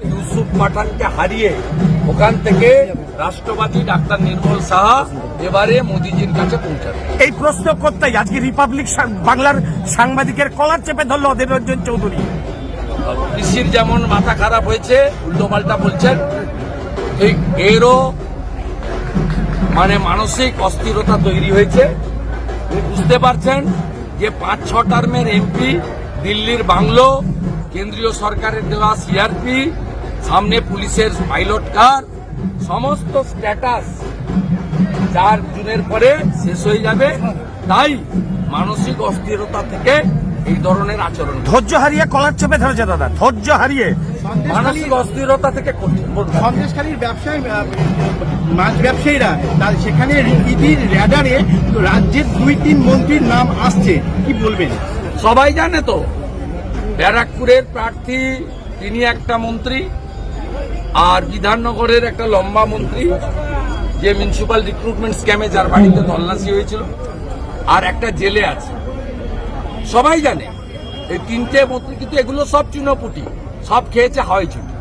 ইউসুফ পাঠানকে হারিয়ে ওখান থেকে রাষ্ট্রবাদী ডাক্তার নির্মল সাহা এবারে মোদিজির কাছে পৌঁছাবে। এই প্রশ্ন করতে আজকে রিপাবলিক বাংলার সাংবাদিকের কলার চেপে ধরলো অধীর রঞ্জন চৌধুরী। কৃষির যেমন মাথা খারাপ হয়েছে উল্টো পাল্টা বলছেন। ঠিক এরও মানে মানসিক অস্থিরতা তৈরি হয়েছে। বুঝতে পারছেন যে পাঁচ ছ টার্মের এমপি দিল্লির বাংলো কেন্দ্রীয় সরকারের দেওয়া সিআরপি সামনে পুলিশের পাইলট কার সমস্ত স্ট্যাটাস চার জুনের পরে শেষ হয়ে যাবে। তাই মানসিক অস্থিরতা থেকে এই ধরনের আচরণ ধৈর্য হারিয়ে কলার চেপে ধরেছে দাদা ধৈর্য হারিয়ে। মানসিক অস্থিরতা থেকে। সন্দেশখালীর ব্যবসায়ী মাছ ব্যবসায়ীরা তা- সেখানে ইডির র্যাডারে রাজ্যের দুই তিন মন্ত্রীর নাম আসছে। কি বলবেন? সবাই জানে তো ব্যারাকপুরের প্রার্থী, তিনি একটা মন্ত্রী, আর বিধাননগরের একটা লম্বা মন্ত্রী, যে মিউনিসিপাল রিক্রুটমেন্ট স্ক্যামে যার বাড়িতে তল্লাশি হয়েছিল, আর একটা জেলে আছে। সবাই জানে, এই তিনটে মন্ত্রী কিন্তু এগুলো সব চুনোপুটি, সব খেয়েছে হাওয়াই ছুটি